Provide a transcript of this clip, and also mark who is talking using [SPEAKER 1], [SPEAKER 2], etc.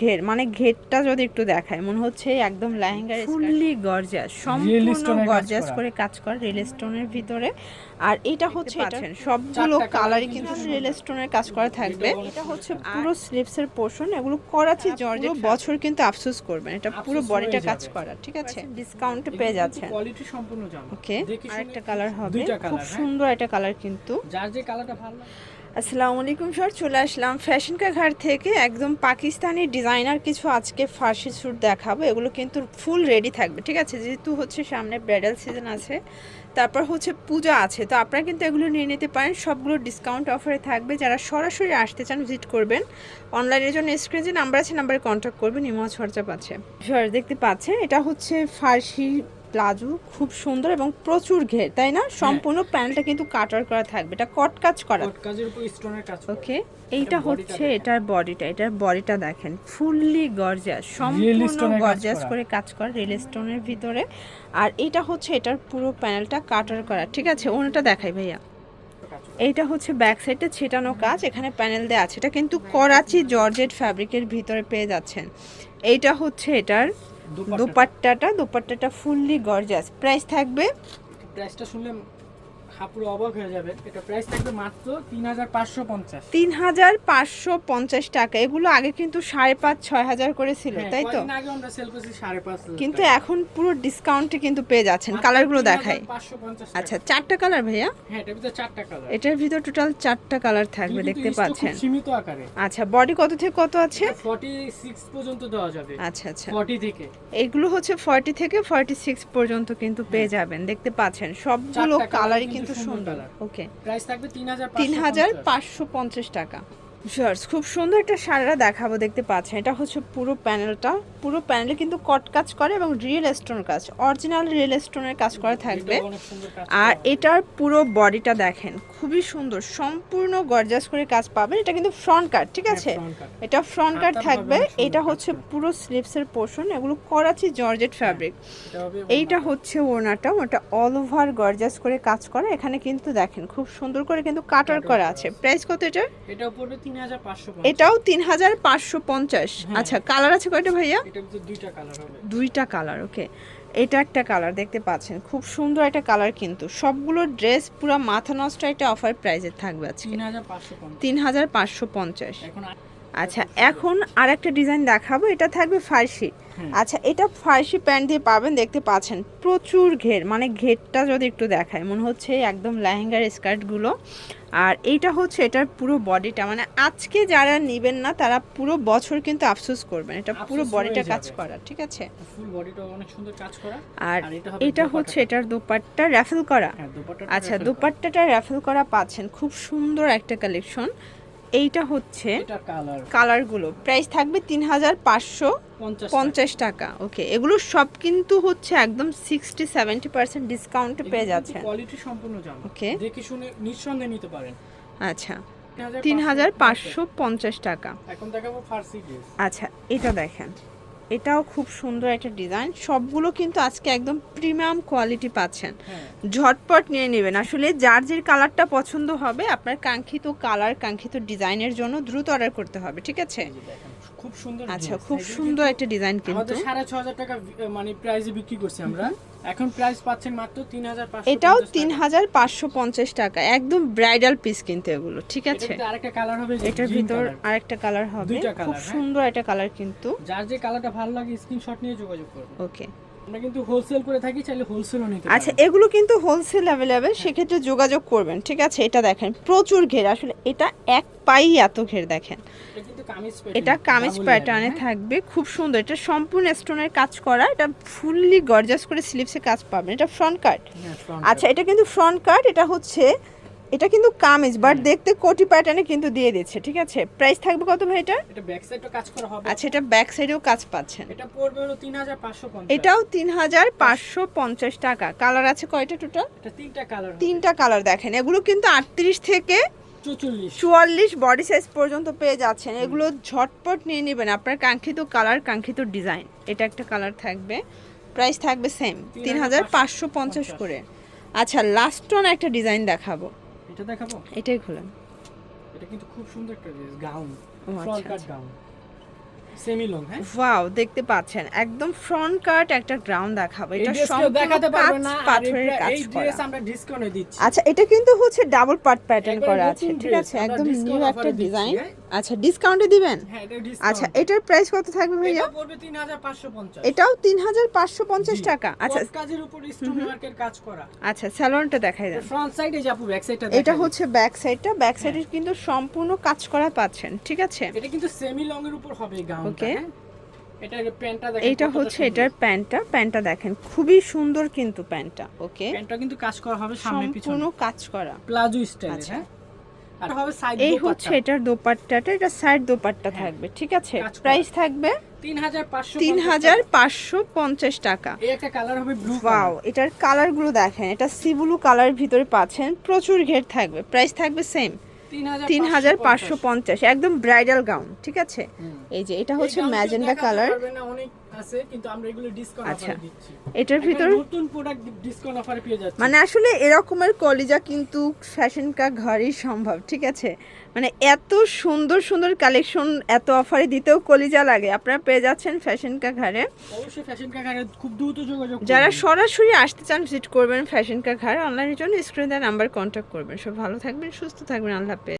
[SPEAKER 1] ঘের মানে ঘেরটা যদি একটু দেখায় মনে হচ্ছে একদম লেহেঙ্গার ফুললি গর্জাস সম্পূর্ণ গর্জাস
[SPEAKER 2] করে।
[SPEAKER 1] কাজ করা রিয়েল স্টোনের ভিতরে। আর এটা হচ্ছে সবগুলো কালারই কিন্তু রিয়েল স্টোনের কাজ করা থাকবে। এটা হচ্ছে। পুরো স্লিপসের পোর্শন এগুলো করাচি জর্জেট বছর কিন্তু আফসোস করবেন। এটা পুরো বডিটা কাজ করা ঠিক আছে? ডিসকাউন্টে পেয়ে যাচ্ছেন
[SPEAKER 2] কোয়ালিটি সম্পূর্ণ জামা।
[SPEAKER 1] ওকে আরেকটা কালার হবে। খুব
[SPEAKER 2] হ্যাঁ।
[SPEAKER 1] সুন্দর একটা কালার কিন্তু।
[SPEAKER 2] যার যে কালারটা ভালো
[SPEAKER 1] আসসালামু আলাইকুম স্যার, চলে আসলাম ফ্যাশন ঘাট থেকে। একদম পাকিস্তানি ডিজাইনার কিছু আজকে ফার্সি স্যুট দেখাবো। এগুলো কিন্তু ফুল রেডি থাকবে, ঠিক আছে? যেহেতু হচ্ছে সামনে ব্রাইডাল সিজন আছে, তারপর হচ্ছে পূজা আছে। তো আপনারা কিন্তু এগুলো নিয়ে নিতে পারেন। সবগুলো ডিসকাউন্ট অফারে থাকবে। যারা সরাসরি আসতে চান ভিজিট করবেন। অনলাইনের জন্য স্ক্রিনে যে নাম্বার আছে নাম্বারে কন্ট্যাক্ট করবেন। হোয়াটসঅ্যাপ আছে। স্যার দেখতে পাচ্ছেন, এটা হচ্ছে ফার্সি প্লাজো খুব সুন্দর এবং প্রচুর ঘের তাই না? সম্পূর্ণ প্যান্টটা কিন্তু কাটার করা থাকবে এটা কট কাজ করা।
[SPEAKER 2] কট কাজের উপর স্টোনের কাজ
[SPEAKER 1] ওকে এইটা হচ্ছে এটার বডিটা এটার বডিটা দেখেন ফুললি গর্জাস সম্পূর্ণ গর্জাস
[SPEAKER 2] করে।
[SPEAKER 1] কাজ করা রিয়েল স্টোনের ভিতরে। আর এটা হচ্ছে এটার পুরো প্যানেলটা কাটার করা ঠিক আছে? ওনাটা দেখাই ভাইয়া। এইটা হচ্ছে ব্যাক সাইডে ছেটানো কাজ এখানে প্যানেল দেওয়া আছে। এটা কিন্তু করাচি জর্জেট ফ্যাব্রিকের ভিতরে পেয়ে যাচ্ছেন। এইটা হচ্ছে এটার। দোপাট্টাটা। দুপাট্টাটা ফুললি গর্জাস। প্রাইস থাকবে?
[SPEAKER 2] প্রাইসটা শুনলে হাপুরো অবাক হয়ে যাবে। এটা প্রাইস থাকবে মাত্র তিন হাজার পাঁচশো পঞ্চাশ।
[SPEAKER 1] তিন হাজার পাঁচশো পঞ্চাশ টাকা। এগুলো আগে কিন্তু সাড়ে পাঁচ ছয় হাজার করে ছিল
[SPEAKER 2] হ্যাঁ,
[SPEAKER 1] তাই তো?
[SPEAKER 2] আগে আমরা সেল করছি সাড়ে পাঁচ
[SPEAKER 1] কিন্তু এখন পুরো ডিসকাউন্টে কিন্তু পেয়ে যাচ্ছেন কালারগুলো দেখাই। আচ্ছা চারটা কালার ভাইয়া?
[SPEAKER 2] হ্যাঁ এটার ভিতরে চারটা কালার
[SPEAKER 1] এটার ভিতর টোটাল চারটা কালার থাকবে দেখতে পাচ্ছেন।
[SPEAKER 2] সীমিত আকারে।
[SPEAKER 1] আচ্ছা বডি কত থেকে কত আছে?
[SPEAKER 2] 46 পর্যন্ত দেওয়া যাবে।
[SPEAKER 1] আচ্ছা আচ্ছা।
[SPEAKER 2] 40 থেকে।
[SPEAKER 1] এগুলো হচ্ছে ফর্টি থেকে ফর্টি সিক্স পর্যন্ত কিন্তু পেয়ে যাবেন দেখতে পাচ্ছেন। সবগুলো কালারই
[SPEAKER 2] কিন্তু সুন্দর
[SPEAKER 1] ওকে
[SPEAKER 2] প্রাইস থাকবে 3550
[SPEAKER 1] তিন হাজার পাঁচশো পঞ্চাশ টাকা। শিওর্স খুব সুন্দর একটা সারা দেখাবো দেখতে পাচ্ছেন। এটা হচ্ছে পুরো প্যানেলটা। পুরো প্যানেলে কিন্তু কট কাজ করে এবং রিয়েল স্টোন কাজ। অরিজিনাল রিয়েল স্টোনের কাজ করা থাকবে। আর এটার পুরো বডিটা দেখেন খুবই সুন্দর। সম্পূর্ণ গর্জাস করে কাজ পাবেন। এটা কিন্তু ফ্রন্ট কাট ঠিক
[SPEAKER 2] হ্যাঁ,
[SPEAKER 1] আছে? এটা ফ্রন্ট কাট থাকবে। এটা হচ্ছে। পুরো স্লিপসের পোর্শন এগুলো করাচি জর্জেট ফ্যাব্রিক এইটা হচ্ছে ওনাটা ওটা অল ওভার গর্জাস করে কাজ করা। এখানে কিন্তু দেখেন খুব সুন্দর করে কিন্তু কাটার করা আছে। প্রাইস কত এটা
[SPEAKER 2] পড়বে 3550
[SPEAKER 1] এটাও তিন হাজার পাঁচশো পঞ্চাশ।
[SPEAKER 2] হ্যাঁ।
[SPEAKER 1] আচ্ছা কালার আছে কয়টা ভাইয়া?
[SPEAKER 2] দুইটা কালার
[SPEAKER 1] ওকে। এটা একটা কালার দেখতে পাচ্ছেন। খুব সুন্দর একটা কালার কিন্তু। সবগুলো ড্রেস পুরো মাথা নষ্ট একটা অফার প্রাইজে থাকবে আজকে। তিন হাজার পাঁচশো পঞ্চাশ। আচ্ছা এখন আর একটা ডিজাইন দেখাবো। এটা থাকবে ফার্সি। আচ্ছা এটা ফার্সি প্যান্ট দিয়ে পাবেন দেখতে পাচ্ছেন। প্রচুর ঘের মানে ঘেরটা যদি একটু দেখায় মনে হচ্ছে একদম লেহেঙ্গার স্কার্টগুলো আর এইটা হচ্ছে এটার পুরো বডিটা মানে আজকে যারা নেবেন না তারা পুরো বছর কিন্তু আফসোস করবেন। এটা পুরো বডিটা কাজ করা ঠিক আছে?
[SPEAKER 2] ফুল বডিটা অনেক সুন্দর কাজ করা।
[SPEAKER 1] আর
[SPEAKER 2] এটা।
[SPEAKER 1] হচ্ছে এটার দোপাট্টা র্যাফেল করা।
[SPEAKER 2] হ্যাঁ
[SPEAKER 1] আচ্ছা। দোপাট্টাটা র্যাফেল করা পাচ্ছেন। খুব সুন্দর একটা কালেকশন এইটা হচ্ছে
[SPEAKER 2] কালার
[SPEAKER 1] কালারগুলো প্রাইস থাকবে তিন হাজার পাঁচশো পঞ্চাশ টাকা। ওকে এগুলো সব কিন্তু হচ্ছে একদম সিক্সটি সেভেন্টি পার্সেন্ট ডিসকাউন্ট পেয়ে যাচ্ছে।
[SPEAKER 2] কোয়ালিটি সম্পূর্ণ জামা।
[SPEAKER 1] ওকে
[SPEAKER 2] দেখে শুনে নিঃসন্দেহে নিতে পারেন।
[SPEAKER 1] আচ্ছা। তিন হাজার পাঁচশো পঞ্চাশ টাকা।
[SPEAKER 2] এখন দেখাবো ফার্সি
[SPEAKER 1] আচ্ছা এটা দেখেন। এটাও খুব সুন্দর একটা ডিজাইন। সবগুলো কিন্তু আজকে একদম প্রিমিয়াম কোয়ালিটি পাচ্ছেন।
[SPEAKER 2] হ্যাঁ।
[SPEAKER 1] ঝটপট নিয়ে নেবেন। আসলে যার যে কালারটা পছন্দ হবে আপনার কাঙ্ক্ষিত কালার কাঙ্ক্ষিত ডিজাইনের জন্য দ্রুত অর্ডার করতে হবে ঠিক আছে?
[SPEAKER 2] খুব সুন্দর
[SPEAKER 1] আচ্ছা খুব সুন্দর একটা ডিজাইন
[SPEAKER 2] কিন্তু। আমাদের সাড়ে ছ হাজার টাকা মানে প্রাইসে বিক্রি করছি আমরা। এখন প্রাইস পাচ্ছেন মাত্র
[SPEAKER 1] এটাও তিন হাজার পাঁচশো পঞ্চাশ টাকা। একদম ব্রাইডাল পিস কিন্তু এগুলো ঠিক আছে?
[SPEAKER 2] এটা আরেকটা কালার হবে
[SPEAKER 1] এটার ভিতর আরেকটা কালার হবে। খুব
[SPEAKER 2] হ্যাঁ।
[SPEAKER 1] সুন্দর একটা কালার কিন্তু।
[SPEAKER 2] যার যে কালারটা ভালো লাগে স্ক্রিনশট নিয়ে যোগাযোগ করবে
[SPEAKER 1] ওকে
[SPEAKER 2] আমরা কিন্তু হোলসেল করে থাকি চাইলে হোলসেলও নিতে
[SPEAKER 1] আচ্ছা এগুলো কিন্তু হোলসেল অ্যাভেলেবেল সেক্ষেত্রে যোগাযোগ করবেন ঠিক আছে? এটা দেখেন প্রচুর ঘের আসলে এটা এক পাই এত ঘের দেখেন।
[SPEAKER 2] এটা কামিজ
[SPEAKER 1] এটা কামিজ প্যাটার্নে থাকবে খুব সুন্দর। এটা সম্পূর্ণ স্টোনের কাজ করা এটা ফুললি গর্জাস করে স্লিপসে কাজ পাবেন। এটা ফ্রন্ট কাট আচ্ছা এটা কিন্তু ফ্রন্ট কাট এটা হচ্ছে এটা কিন্তু কামিজ বাট দেখতে কোটি প্যাটার্নে কিন্তু দিয়ে দিচ্ছে ঠিক আছে? প্রাইস থাকবে কত ভাই এটা?
[SPEAKER 2] এটা ব্যাক সাইডটা কাজ করা হবে।
[SPEAKER 1] আচ্ছা এটা ব্যাক সাইডেও কাজ পাচ্ছেন।
[SPEAKER 2] এটা পড়বে হলো তিন হাজার পাঁচশো
[SPEAKER 1] এটাও তিন হাজার পাঁচশো পঞ্চাশ টাকা। কালার আছে কয়টা টোটাল
[SPEAKER 2] এটা তিনটা কালার
[SPEAKER 1] তিনটা কালার দেখেন। এগুলো কিন্তু আটত্রিশ থেকে চুয়াল্লিশ। বডি সাইজ পর্যন্ত পেয়ে যাচ্ছেন। এগুলো ঝটপট নিয়ে নেবেন আপনার কাঙ্ক্ষিত কালার কাঙ্ক্ষিত ডিজাইন এটা একটা কালার থাকবে। প্রাইস থাকবে সেম তিন হাজার পাঁচশো পঞ্চাশ। করে। আচ্ছা লাস্ট একটা ডিজাইন দেখাবো।
[SPEAKER 2] এটা দেখাবো?
[SPEAKER 1] এটাই খুলেন।
[SPEAKER 2] এটা কিন্তু খুব সুন্দর একটা dress gown front cut. Gown semi long হ্যাঁ?
[SPEAKER 1] ওয়াও দেখতে পাচ্ছেন। একদম ফ্রন্ট কাট একটা গ্রাউন্ড দেখাবো। এটা
[SPEAKER 2] দেখাতে পারবে না
[SPEAKER 1] পাথরের কাজ
[SPEAKER 2] এই ড্রেস আমরা ডিসকাউন্টে দিচ্ছি।
[SPEAKER 1] আচ্ছা এটা কিন্তু হচ্ছে ডাবল পার্ট প্যাটার্ন করা আছে ঠিক আছে? একদম নিউ একটা ডিজাইন? আচ্ছা ডিসকাউন্টে দিবেন?
[SPEAKER 2] হ্যাঁ এটা
[SPEAKER 1] আচ্ছা এটার প্রাইস কত থাকবে ভাইয়া?
[SPEAKER 2] এটা পড়বে 3550
[SPEAKER 1] এটাও তিন হাজার পাঁচশো পঞ্চাশ। টাকা। আচ্ছা
[SPEAKER 2] কাজের উপর কাজ করা।
[SPEAKER 1] আচ্ছা স্যালোনটা দেখাই দেন।
[SPEAKER 2] ফ্রন্ট সাইডে যাব ব্যাক সাইডটা
[SPEAKER 1] এটা হচ্ছে ব্যাক সাইডটা ব্যাক সাইডে কিন্তু সম্পূর্ণ কাজ করা পাচ্ছেন ঠিক আছে?
[SPEAKER 2] এটা কিন্তু সেমি লং এর উপর হবে গাউনটা
[SPEAKER 1] Okay.
[SPEAKER 2] হ্যাঁ? এটা প্যান্টটা দেখেন
[SPEAKER 1] এইটা হচ্ছে এটার প্যান্টটা প্যান্টটা দেখেন খুবই সুন্দর কিন্তু প্যান্টটা ওকে
[SPEAKER 2] প্যান্টটা কিন্তু কাজ করা হবে সামনে
[SPEAKER 1] সম্পূর্ণ
[SPEAKER 2] পিছনে।
[SPEAKER 1] কাজ করা।
[SPEAKER 2] প্লাজো স্টাইলে
[SPEAKER 1] আচ্ছা। এই হচ্ছে এটার দোপাট্টাটা এটা সাইড দোপাট্টা
[SPEAKER 2] হ্যাঁ।
[SPEAKER 1] থাকবে ঠিক আছে? প্রাইস থাকবে তিন হাজার পাঁচশো পঞ্চাশ টাকা। ওয়াও এটার কালারগুলো দেখেন এটা সি ব্লু কালার ভিতরে পাচ্ছেন প্রচুর ঘের থাকবে প্রাইস থাকবে সেম তিন হাজার পাঁচশো পঞ্চাশ একদম ব্রাইডাল গাউন ঠিক আছে? এই যে এটা হচ্ছে ম্যাজেন্ডা কালার
[SPEAKER 2] আছে কিন্তু আমরা এগুলো ডিসকাউন্ট
[SPEAKER 1] আচ্ছা।
[SPEAKER 2] অফারে দিচ্ছি।
[SPEAKER 1] এটার ভিতর
[SPEAKER 2] নতুন প্রোডাক্ট ডিসকাউন্ট অফারে পেয়ে যাচ্ছে।
[SPEAKER 1] মানে আসলে এরকমের কলিজা কিন্তু ফ্যাশন কা ঘরেই সম্ভব ঠিক আছে? মানে এত সুন্দর সুন্দর কালেকশন এত অফারে দিতেও কলিজা লাগে। আপনারা পেয়ে যাচ্ছেন ফ্যাশন কা ঘরে।
[SPEAKER 2] অবশ্যই ফ্যাশন কাকারে খুব দ্রুত যোগাযোগ
[SPEAKER 1] যারা সরাসরি আসতে চান ভিজিট করবেন ফ্যাশন কা ঘর অনলাইনের জন্য স্ক্রিনে দেওয়া নাম্বার কন্ট্যাক্ট করবেন। সব ভালো থাকবেন সুস্থ থাকবেন। আল্লাহ হাফেজ।